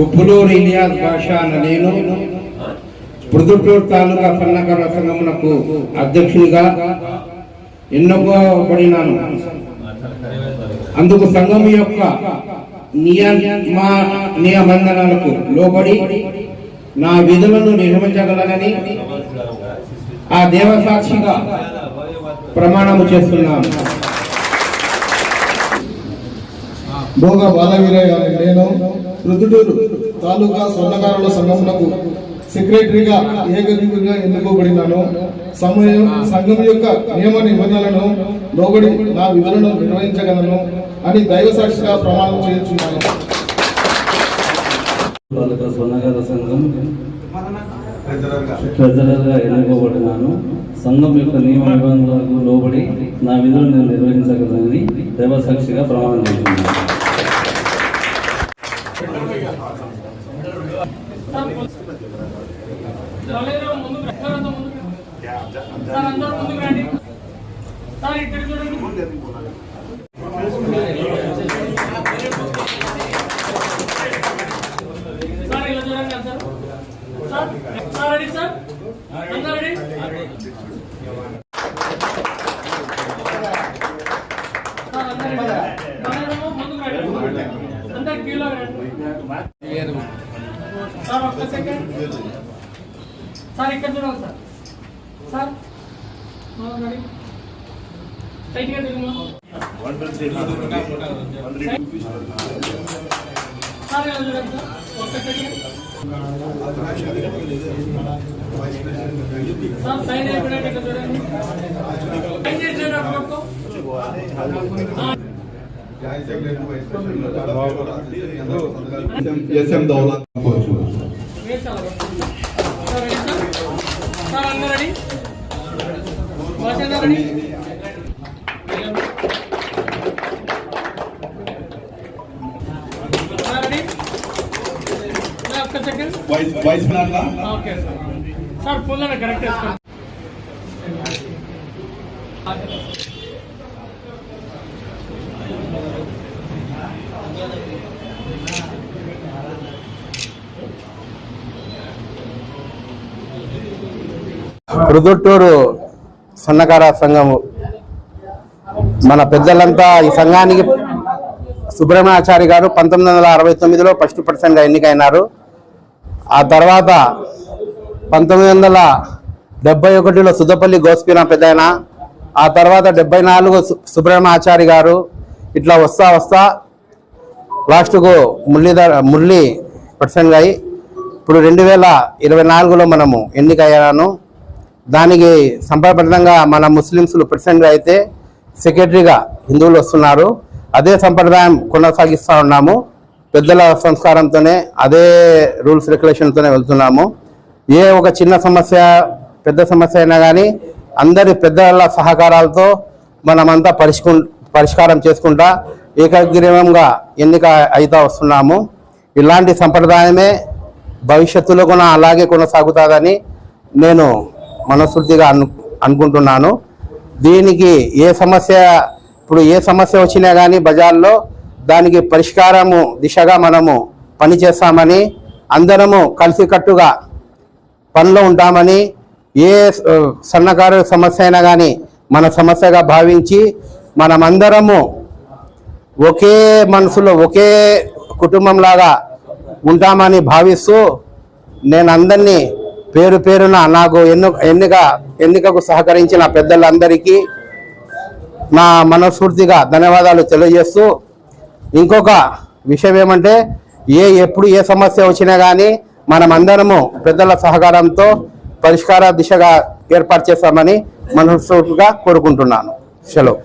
ఉప్పులూరు ఇలియాస్ భాష అన్న నేను పృథుటూరు తాలూకా సన్నకార సంఘమునకు అధ్యక్షునిగా ఎన్నుకోబడినాను అందుకు సంఘం యొక్క నియమ నియమందనాలకు లోబడి నా విధులను నిర్వహించగలనని ఆ దేవసాక్షిగా ప్రమాణము చేస్తున్నాను. భోగ బాలవీరయ్య అనే నేను రుదుటూరు తాలూకా స్వర్ణకారుల సంఘమునకు సెక్రటరీగా ఏకగ్రీవంగా ఎన్నుకోబడినాను. సమయం సంఘం యొక్క నియమ నిబంధనలను లోబడి నా విధులను నిర్వహించగలను అని దైవ సాక్షిగా ప్రమాణం చేయించున్నాను. తాలూకా సంఘం ట్రెజరర్గా ఎన్నుకోబడినాను. సంఘం యొక్క నియమ నిబంధనలకు లోబడి నా విధులు నేను నిర్వహించగలనని దైవసాక్షిగా ప్రమాణం చేస్తున్నాను సార్ ముందుకు రండి. సార్ అంతా ముందుకు రండి. సార్ అందరూ ముందుకు రండి సార్ ఇక్కడ చూడండి. సార్ ఇలా చూడండి అందరూ. Sir sir ready sir? అందరూ రెడీ? అందరు క్యూలో రండి. సార్ ఒక్క సెకండ్ సార్ ఇక్కడ చూడండి సార్ సార్ మనం రెడీ టైట్గా తిరుగుమా సార్ ఇలా చూడండి సార్ ఒక్క సెకండ్ సార్ సైన్ అయిపోయినట్టు ఇక్కడ చూడండి సైన్ చేసేటప్పుడు ఎస్ఎం దౌలత్ వేసాలి సార్ రెడీ సార్ సార్ అందరూ ready Basha ready sir ready sir ఒక్క సెకండ్ వైస్ ఓకే సార్. సార్ ఫుల్ అని కరెక్ట్ చేసుకోండి ప్రొద్దుటూరు సన్నకార సంఘము మన పెద్దలంతా ఈ సంఘానికి సుబ్రహ్మణ్యాచారి గారు పంతొమ్మిది వందల అరవై తొమ్మిదిలో ఫస్ట్ పర్సన్గా ఎన్నికైనారు. ఆ తర్వాత పంతొమ్మిది వందల డెబ్బై ఒకటిలో సుద్దపల్లి గోస్పీన పెద్దాయన ఆ తర్వాత డెబ్బై నాలుగు సు- సుబ్రహ్మణ్యాచారి గారు ఇట్లా వస్తా వస్తా లాస్ట్కు మురళీధర్ మురళి పర్సన్గా అయ్యి ఇప్పుడు రెండు వేల ఇరవై నాలుగులో మనము ఎన్నికయ్యాను. దానికి సంప్రదాయంగా మన ముస్లిమ్స్లు ప్రెసిడెంట్గా అయితే సెక్రటరీగా హిందువులు వస్తున్నారు. అదే సంప్రదాయం కొనసాగిస్తూ ఉన్నాము. పెద్దల సంస్కారంతోనే అదే రూల్స్ రెగ్యులేషన్తోనే వెళ్తున్నాము. ఏ ఒక చిన్న సమస్య పెద్ద సమస్య అయినా కానీ అందరి పెద్దల సహకారాలతో మనమంతా పరిష్కు పరిష్కారం చేసుకుంటా ఏకగ్రీవంగా ఎన్నిక అవుతా వస్తున్నాము. ఇలాంటి సంప్రదాయమే భవిష్యత్తులో కూడా అలాగే కొనసాగుతుందని నేను మనస్ఫూర్తిగా అను అనుకుంటున్నాను. దీనికి ఏ సమస్య ఇప్పుడు ఏ సమస్య వచ్చినా కానీ బజార్లో దానికి పరిష్కారము దిశగా మనము పనిచేస్తామని అందరము కలిసికట్టుగా పనిలో ఉంటామని ఏ సన్నకారు సమస్య అయినా కానీ మన సమస్యగా భావించి మనమందరము ఒకే మనసులో ఒకే కుటుంబంలాగా ఉంటామని భావిస్తూ నేను అందరినీ పేరు పేరున నాకు ఎన్ను ఎన్నిక ఎన్నికకు సహకరించిన పెద్దలందరికీ నా మనస్ఫూర్తిగా ధన్యవాదాలు తెలియజేస్తూ ఇంకొక విషయం ఏమంటే ఏ ఎప్పుడు ఏ సమస్య వచ్చినా కానీ మనమందరము పెద్దల సహకారంతో పరిష్కార దిశగా ఏర్పాటు చేస్తామని మనస్ఫూర్తిగా కోరుకుంటున్నాను. సెలవు.